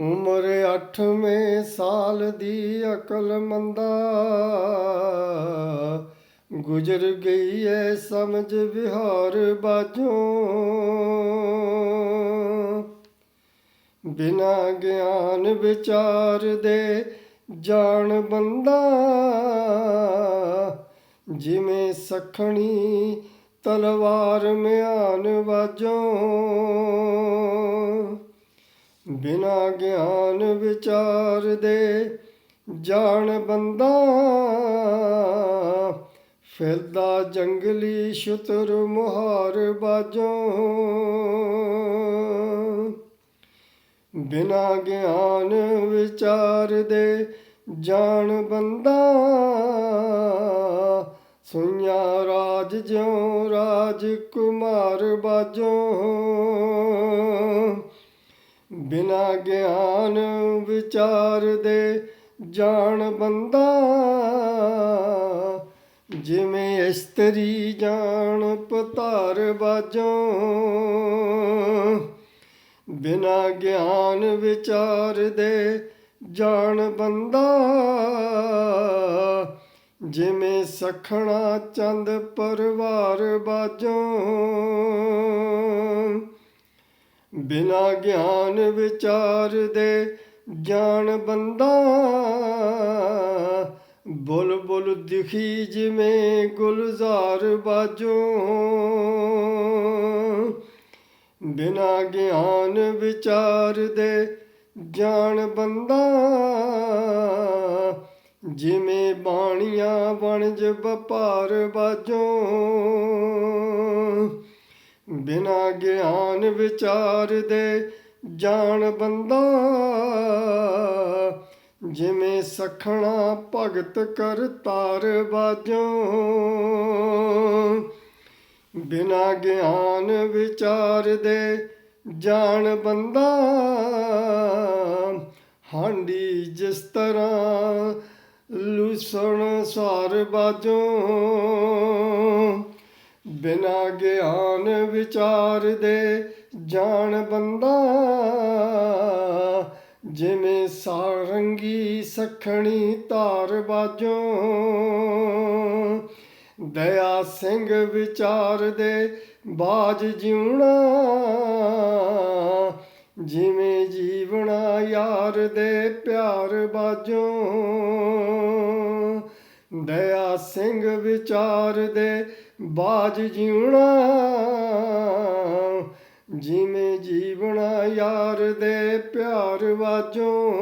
ਉਮਰ ਅੱਠਵੇਂ ਸਾਲ ਦੀ ਅਕਲ ਮੰਦਾ। ਗੁਜ਼ਰ ਗਈ ਐ ਸਮਝ ਵਿਹਾਰ ਬਾਝੋਂ। ਬਿਨਾ ਗਿਆਨ ਵਿਚਾਰ ਦੇ ਜਾਣ ਬੰਦਾ। ਜਿਵੇਂ ਸਖਣੀ ਤਲਵਾਰ ਮਿਆਨ ਵਾਜੋਂ ਬਿਨਾ ਗਿਆਨ ਵਿਚਾਰ ਦੇ ਜਾਣ ਬੰਦਾ। ਫਿਰਦਾ ਜੰਗਲੀ ਸ਼ਤਰ ਮੁਹਾਰ ਬਾਜੋਂ। ਬਿਨਾ ਗਿਆਨ ਵਿਚਾਰ ਦੇ ਜਾਣ ਬੰਦਾ। ਸੁਈਆਂ ਰਾਜ ਜਿਉ ਰਾਜ ਕੁਮਾਰ ਬਾਜੋਂ। ਬਿਨਾ ਗਿਆਨ ਵਿਚਾਰ ਦੇ ਜਾਣ ਬੰਦਾ। ਜਿਵੇਂ ਇਸਤਰੀ ਜਾਣ ਪਤਾਰ ਬਾਜੋਂ ਬਿਨਾ ਗਿਆਨ ਵਿਚਾਰ ਦੇ ਜਾਣ ਬੰਦਾ। ਜਿਵੇਂ ਸਖਣਾ ਚੰਦ ਪਰਵਾਰ ਬਾਜੋਂ ਬਿਨਾ ਗਿਆਨ ਵਿਚਾਰ ਦੇ ਜਾਣ ਬੰਦਾ। ਬੁਲ ਬੁਲ ਦਿਖੀ ਜਿਵੇਂ ਗੁਲਜ਼ਾਰ ਬਾਜੋਂ। ਬਿਨਾ ਗਿਆਨ ਵਿਚਾਰ ਦੇ ਜਾਣ ਬੰਦਾ। ਜਿਵੇਂ ਬਾਣੀਆਂ ਵਣਜ ਵਪਾਰ ਬਾਜੋਂ। ਬਿਨਾ ਗਿਆਨ ਵਿਚਾਰ ਦੇ ਜਾਣ ਬੰਦਾ। ਜਿਵੇਂ ਸਖਣਾ ਭਗਤ ਕਰ ਤਾਰ ਬਾਜੋ। ਬਿਨਾ ਗਿਆਨ ਵਿਚਾਰ ਦੇ ਜਾਣ ਬੰਦਾ। ਹਾਂਡੀ ਜਿਸ ਤਰ੍ਹਾਂ ਲੁਸਣ ਸਾਰ ਬਾਜੋ। ਬਿਨਾ ਗਿਆਨ ਵਿਚਾਰ ਦੇ ਜਾਣ ਬੰਦਾ। ਜਿਵੇਂ ਸਾਰੰਗੀ ਸਖਣੀ ਧਾਰ ਬਾਜੋਂ ਦਇਆ ਸਿੰਘ ਵਿਚਾਰ ਦੇ ਬਾਜ ਜਿਉਣਾ। ਜਿਵੇਂ ਜੀਵਣਾ ਯਾਰ ਦੇ ਪਿਆਰ ਬਾਜੋਂ ਦਇਆ ਸਿੰਘ ਵਿਚਾਰ ਦੇ ਬਾਜ ਜਿਉਣਾ ਜਿਵੇਂ ਜੀਵਣਾ ਯਾਰ ਦੇ ਪਿਆਰ ਵਾਜੋਂ।